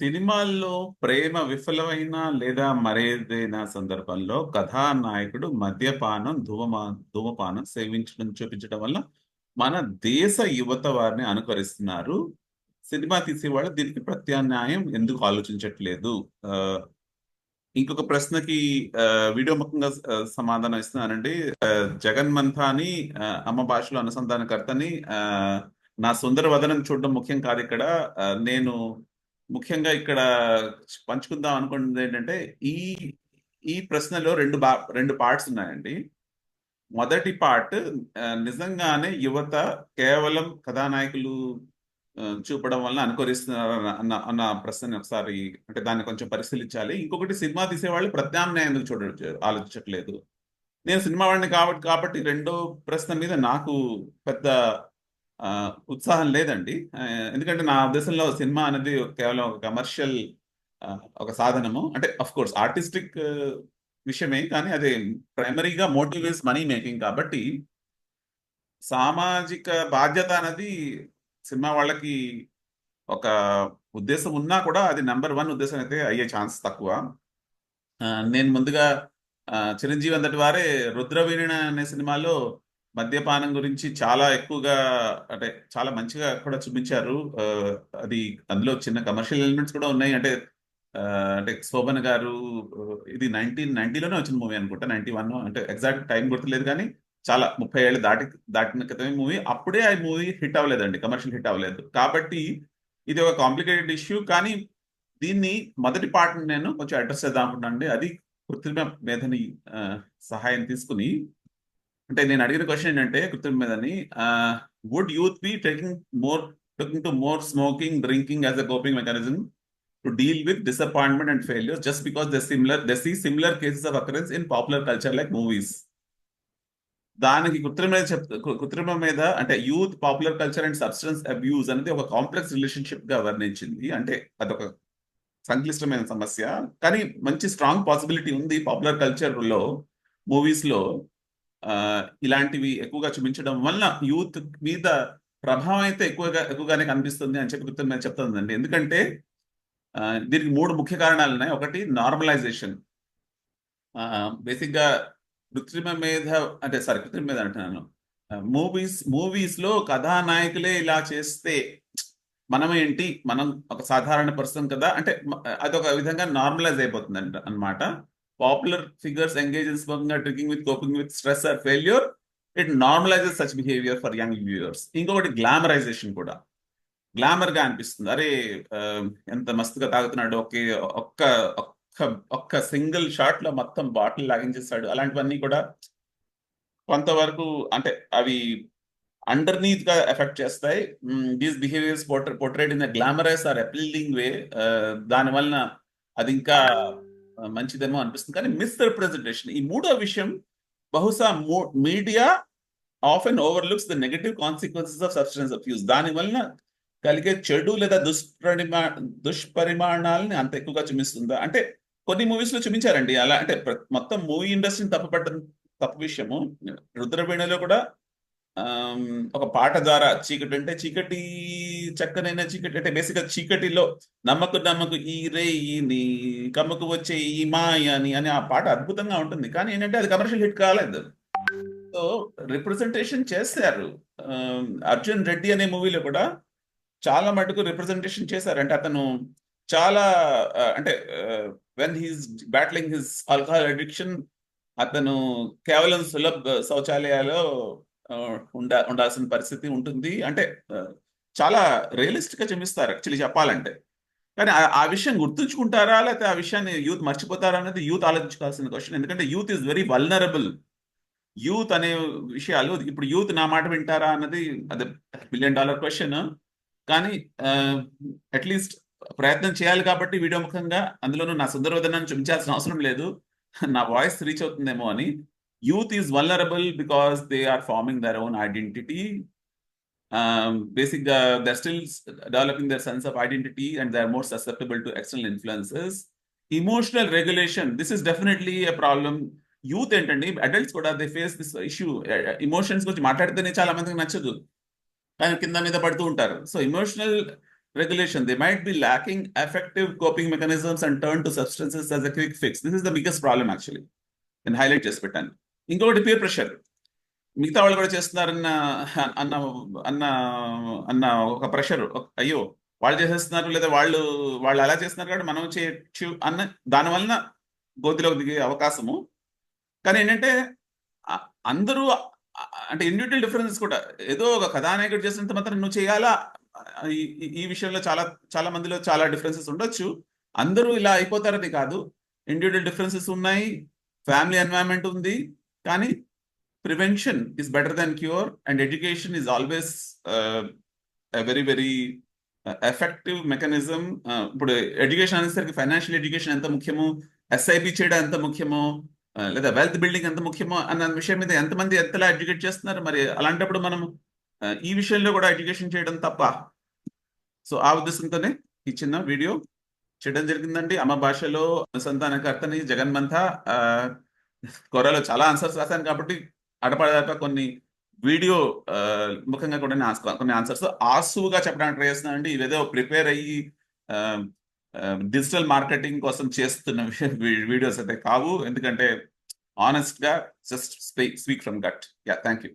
సినిమాల్లో ప్రేమ విఫలమైన లేదా మరేదైనా సందర్భంలో కథానాయకుడు మద్యపానం ధూమమా ధూమపానం సేవించడం చూపించడం వల్ల మన దేశ యువత వారిని అనుకరిస్తున్నారు. సినిమా తీసేవాళ్ళు దీనికి ప్రత్యామ్నాయం ఎందుకు ఆలోచించట్లేదు? ఆ, ఇంకొక ప్రశ్నకి ఆ, వీడియో ముఖంగా సమాధానం ఇస్తున్నానండి. జగన్ మంథాని అమ్మ భాషలో అనుసంధానకర్తని ఆ, నా సుందర వదనం చూడడం ముఖ్యం కాదు ఇక్కడ. నేను ముఖ్యంగా ఇక్కడ పంచుకుందాం అనుకున్నది ఏంటంటే ఈ ఈ ప్రశ్నలో రెండు బా రెండు పార్ట్స్ ఉన్నాయండి. మొదటి పార్ట్ నిజంగానే యువత కేవలం కథానాయకులు చూపడం వల్ల అనుకరిస్తున్నారు అన్న అన్న ప్రశ్నని ఒకసారి అంటే దాన్ని కొంచెం పరిశీలించాలి. ఇంకొకటి సినిమా తీసేవాళ్ళు ప్రత్యామ్నాయం ఎందుకు చూడ ఆలోచించట్లేదు. నేను సినిమా వాడిని కాబట్టి కాబట్టి రెండో ప్రశ్న మీద నాకు పెద్ద ఉత్సాహం లేదండి. ఎందుకంటే నా ఉద్దేశంలో సినిమా అనేది కేవలం ఒక కమర్షియల్ ఒక సాధనము. అంటే అఫ్ కోర్స్ ఆర్టిస్టిక్ విషయమే కానీ అది ప్రైమరీగా మోటివ్ ఇస్ మనీ మేకింగ్ కాబట్టి సామాజిక బాధ్యత అనేది సినిమా వాళ్ళకి ఒక ఉద్దేశం ఉన్నా కూడా అది నెంబర్ వన్ ఉద్దేశం అయితే అయ్యే ఛాన్స్ తక్కువ. నేను ముందుగా చిరంజీవి అంతటి వారే రుద్రవీణ అనే సినిమాలో మద్యపానం గురించి చాలా ఎక్కువగా అంటే చాలా మంచిగా కూడా చూపించారు. అది అందులో చిన్న కమర్షియల్ ఎలిమెంట్స్ కూడా ఉన్నాయి. అంటే అంటే శోభన్ గారు ఇది నైన్టీన్ నైన్టీలోనే వచ్చిన మూవీ అనుకుంటా నైన్టీ వన్ అంటే ఎగ్జాక్ట్ టైం గుర్తులేదు కానీ చాలా ముప్పై ఏళ్ళు దాటి దాటిన క్రితమే మూవీ. అప్పుడే ఆ మూవీ హిట్ అవ్వలేదండి కమర్షియల్ హిట్ అవ్వలేదు. కాబట్టి ఇది ఒక కాంప్లికేటెడ్ ఇష్యూ కానీ దీన్ని మొదటి పార్ట్ నేను కొంచెం అడ్రస్ చేద్దాం అనుకుంటున్నాను అది కృత్రిమ మేధని సహాయం తీసుకుని అంటే నేను అడిగిన క్వశ్చన్ ఏంటంటే కృత్రిమ మీదని would youth be taking more taking to more smoking drinking as a coping mechanism to deal with disappointment and failure just because the similar the see similar cases of occurrence in popular culture like movies దానికి కృత్రిమ మీద చెప్ కృత్రిమ మీద అంటే youth popular culture and substance abuse అనేది ఒక complex రిలేషన్షిప్గా వర్ణించింది. అంటే అదొక సంక్లిష్టమైన సమస్య. కానీ మంచి స్ట్రాంగ్ పాసిబిలిటీ ఉంది పాపులర్ కల్చర్లో మూవీస్లో ఇలాంటివి ఎక్కువగా చూపించడం వల్ల యూత్ మీద ప్రభావం అయితే ఎక్కువగా ఎక్కువగానే కనిపిస్తుంది అని చెప్పి కృత్రిమ చెప్తుందండి. ఎందుకంటే దీనికి మూడు ముఖ్య కారణాలు ఉన్నాయి. ఒకటి నార్మలైజేషన్ బేసిక్గా కృత్రిమ మీద అంటే సారీ కృత్రిమ మీద అంటున్నాను. మూవీస్ మూవీస్లో కథానాయకులే ఇలా చేస్తే మనం ఏంటి? మనం ఒక సాధారణ పర్సన్ కదా. అంటే అదొక విధంగా నార్మలైజ్ అయిపోతుంది అంట అనమాట popular figures engages in smoking drinking with coping with stress or failure it normalises such behaviour for young viewers ఇంకొకటి గ్లామరైజేషన్ కూడా. గ్లామర్గా అనిపిస్తుంది. అరే um, ఎంత మస్తుగా తాగుతున్నాడు. ఒకే ఒక్క ఒక్క ఒక్క సింగిల్ షాట్లో మొత్తం బాటిల్ లాగించేస్తాడు. అలాంటివన్నీ కూడా కొంతవరకు అంటే అవి అండర్నీత్గా ఎఫెక్ట్ చేస్తాయి. These behaviours portrayed in the glamorise or appealing way దాని వలన అది ఇంకా మంచిదేమో అనిపిస్తుంది. కానీ మిస్ రిప్రజెంటేషన్ ఈ మూడో విషయం బహుశా మీడియా ఆఫ్ and overlooks the negative consequences of substance abuse దాని వలన కలిగే చెడు లేదా దుష్పరిమా దుష్పరిమాణాలని అంత ఎక్కువగా చూపిస్తుందా? అంటే కొన్ని మూవీస్లో చూపించారండి. అలా అంటే మొత్తం మూవీ ఇండస్ట్రీని తప్పుపట్టడం తప్పు విషయము. రుద్రవీణలో కూడా ఒక పాట ద్వారా చీకటి అంటే చీకటి చక్కనైన చీకటి అంటే బేసిక్గా చీకటిలో నమ్మకు నమ్మకు ఈ రే ఈ కమ్మకు వచ్చే ఈ మాయ అని అని ఆ పాట అద్భుతంగా ఉంటుంది. కానీ ఏంటంటే అది కమర్షియల్ హిట్ కాలేదు. సో రిప్రజెంటేషన్ చేశారు. అర్జున్ రెడ్డి అనే మూవీలో కూడా చాలా మటుకు రిప్రజెంటేషన్ చేశారు. అంటే అతను చాలా అంటే when he's battling his alcohol addiction అతను కేవలం సులభ్ శౌచాలయాలో ఉండ ఉండాల్సిన పరిస్థితి ఉంటుంది. అంటే చాలా రియలిస్టిక్గా చూపిస్తారు యాక్చువల్లీ చెప్పాలంటే. కానీ ఆ- విషయం గుర్తుంచుకుంటారా? లేకపోతే ఆ విషయాన్ని యూత్ మర్చిపోతారా అనేది యూత్ ఆలోచించుకోవాల్సిన క్వశ్చన్. ఎందుకంటే youth is very vulnerable. Youth అనే విషయాలు ఇప్పుడు యూత్ నా మాట వింటారా అన్నది అది బిలియన్ డాలర్ క్వశ్చన్. కానీ అట్లీస్ట్ ప్రయత్నం చేయాలి కాబట్టి వీడియో ముఖంగా అందులోనూ నా సుందరవదనాన్ని చూపించాల్సిన అవసరం లేదు. నా వాయిస్ రీచ్ అవుతుందేమో అని. Youth is vulnerable because they are forming their own identity basic గా their still developing their sense of identity and they are more susceptible to external influences emotional regulation this is definitely a problem youth ఏంటండి adults కూడా they face this issue emotions గురించి మాట్లాడితేనే చాలా మందికి నచ్చదు కానీ కింద మీద పడుతూ ఉంటారు so emotional regulation. They might be lacking effective coping mechanisms and turn to substances as a quick fix. This is the biggest problem actually. నేను హైలైట్ చేసి పెట్టాను ఇంకొకటి పీర్ ప్రెషర్ మిగతా వాళ్ళు కూడా చేస్తున్నారన్న అన్న అన్న అన్న ఒక ప్రెషర్ అయ్యో వాళ్ళు చేసేస్తున్నారు లేదా వాళ్ళు వాళ్ళు అలా చేస్తున్నారు కాబట్టి మనం చేయొచ్చు అన్న దాని వలన గోతిలోకి దిగే అవకాశము. కానీ ఏంటంటే అందరూ అంటే ఇండివిజువల్ డిఫరెన్సెస్ కూడా. ఏదో ఒక కథానాయకుడు చేసినంత మాత్రం నువ్వు చేయాలా? ఈ- ఈ- ఈ విషయంలో చాలా చాలా మందిలో చాలా డిఫరెన్సెస్ ఉండొచ్చు. అందరూ ఇలా అయిపోతారని కాదు. ఇండివిజువల్ డిఫరెన్సెస్ ఉన్నాయి. ఫ్యామిలీ ఎన్వైరన్మెంట్ ఉంది. కానీ prevention is better than cure and education is always very very effective mechanism ఇప్పుడు ఎడ్యుకేషన్ అనేసరికి ఫైనాన్షియల్ ఎడ్యుకేషన్ ఎంత ముఖ్యమో ఎస్ఐపి చేయడం ఎంత ముఖ్యమో uh, లేదా వెల్త్ బిల్డింగ్ ఎంత ముఖ్యమో అన్న విషయం మీద ఎంతమంది ఎంతలా ఎడ్యుకేట్ చేస్తున్నారు? మరి అలాంటప్పుడు మనం uh, ఈ విషయంలో కూడా ఎడ్యుకేషన్ చేయడం తప్ప. సో ఆ ఉద్దేశంతోనే ఈ చిన్న వీడియో చేయడం జరిగిందండి. అమ్మ భాషలో అనుసంధానకర్తని జగన్మంత ఆ, కొరలో చాలా ఆన్సర్స్ రాశాను కాబట్టి అడపడదాకా కొన్ని వీడియో ముఖంగా కూడా నేను కొన్ని ఆన్సర్స్ ఆసువుగా చెప్పడానికి ట్రై చేస్తున్నానండి ఇవేదో ప్రిపేర్ అయ్యి డిజిటల్ మార్కెటింగ్ కోసం చేస్తున్న వీడియోస్ అయితే కావు. ఎందుకంటే ఆనెస్ట్గా just speak from gut yeah thank you